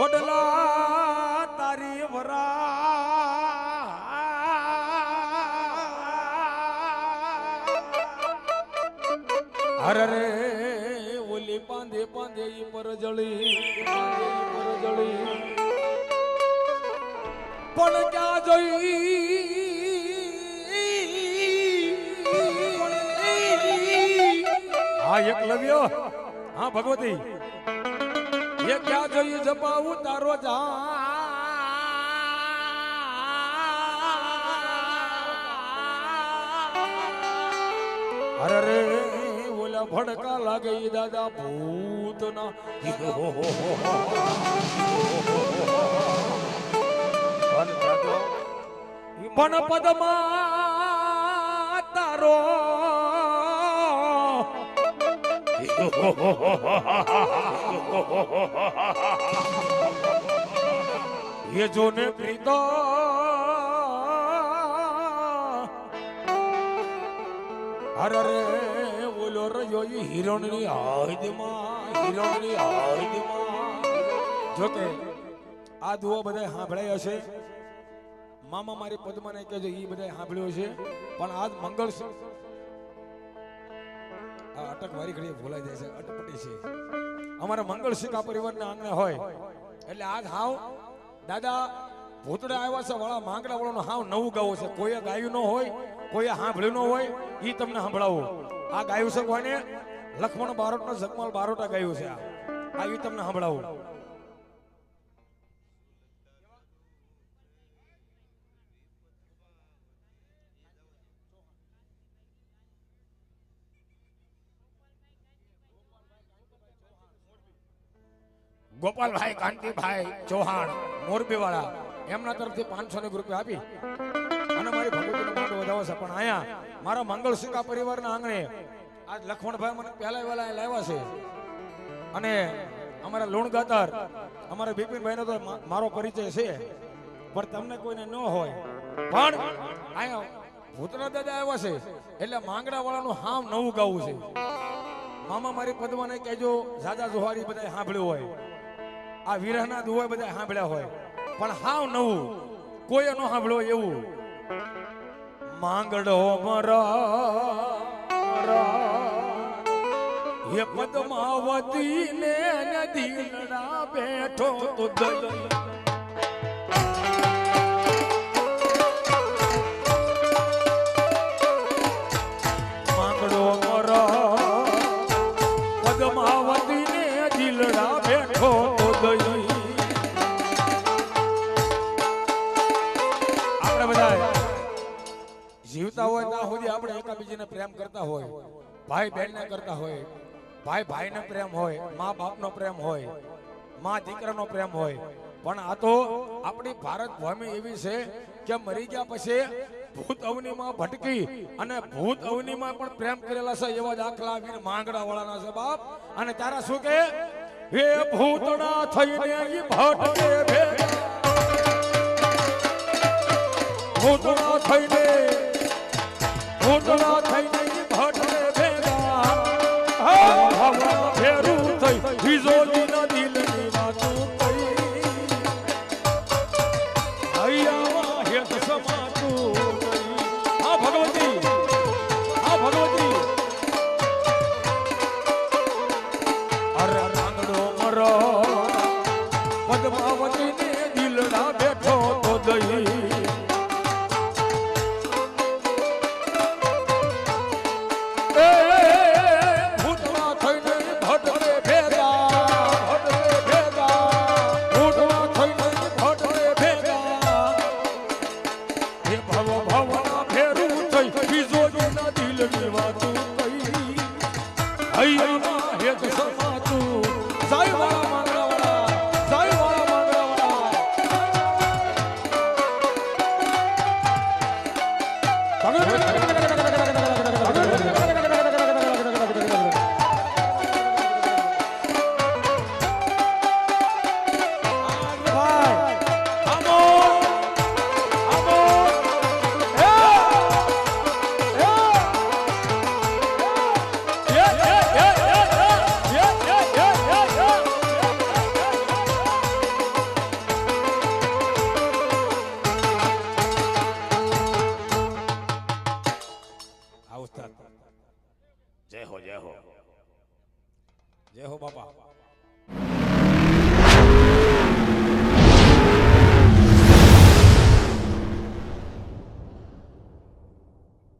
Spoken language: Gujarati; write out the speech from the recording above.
વડલા તારી વરા અરે રે, ઓલી પાંદે પાંદે ઈ પર જળી પર જળી. પણ ક્યાં જોઈ? હા એકલવ્ય હા, ભગવતી. એ ક્યાં જોયું જપાવું તારો જા? અરે રે, ઓલા ભડકા લાગે દાદા ભૂતના. પણ પદમાં તારો એ જોને પ્રીતો અરે રે ઓલો રયો એ હિરણની હાઈદમાં હિરણની હાઈદમાં જોકે આ દુઓ બધાય સાંભળાય હશે મામા મારી પદ્માને કહેજો ઈ બધાય સાંભળ્યો છે પણ આજ મંગળ આ અટક વારી ઘડીએ ભૂલાઈ જાય છે, અટપટી છે. અમારા મંગળ શિકા પરિવારના આંગણે હોય. એટલે આજ હાવ દાદા ભૂતડા આવ્યા છે, વાળા માંગડા વાળાનું હાવ નવું ગાવો છે. કોઈએ ગાયું ન હોય કોઈએ સાંભળ્યું ન હોય એ તમને સંભળાવો આ ગાયું છે કોને? લખમણ બારોટનો જગમાલ બારોટા ગાયું છે આ. આ ઈ તમને સાંભળાવું ગોપાલભાઈ, કાંતિભાઈ, ચૌહાણ મોરબી વાળા એમના તરફથી પાંચસો ની રૂપિયા આપી. અને મારી ભગવતીનો માંડ વધાવો છે. પણ અહીંયા મારા મંગળસુકા સિંકા પરિવારના આંગણે આજ લખમણભાઈ મને પહેલા વહેલા લાવ્યા છે. અને અમારા લુણ ગાતર અમારા બિપિનભાઈનો તો મારો પરિચય છે. પણ તમને કોઈને ન હોય. પણ અહીંયા ભૂતના દાદા આવ્યા છે. એટલે માંગડા વાળાનું હામ નવું ગાવું છે. મામા મારી પદ્માને કહેજો ઝાઝા જોહારી બધા સાંભળ્યું હોય. આ વિરહના દુહોય બધા સાંભળ્યા હોય. પણ હાવ નવું. કોઈ ન સાંભળો એવું. માંગડો મર, હે પદ્માવતી ને દિલડા બેઠો તો આપણે પ્રેમ કરતા હોય, ભાઈ બહેનને કરતા હોય, ભાઈ ભાઈને પ્રેમ હોય, મા બાપનો પ્રેમ હોય, મા દીકરાનો પ્રેમ હોય. પણ આ તો આપણી ભારત ભૂમિ એવી છે કે મરી ગયા પછી ભૂત અવનીમાં ભટકી અને ભૂત અવનીમાં પણ પ્રેમ કરેલા છે એવા દાખલા આવીને માંગડા વાળાના છે બાપ. અને તારા શું કે? હે ભૂતડા થઈને ભટકે ભેગા. ભૂતડા થઈને ઈ ભેગા. ભેરું થઈ હિજોલીના જય હો બાપા.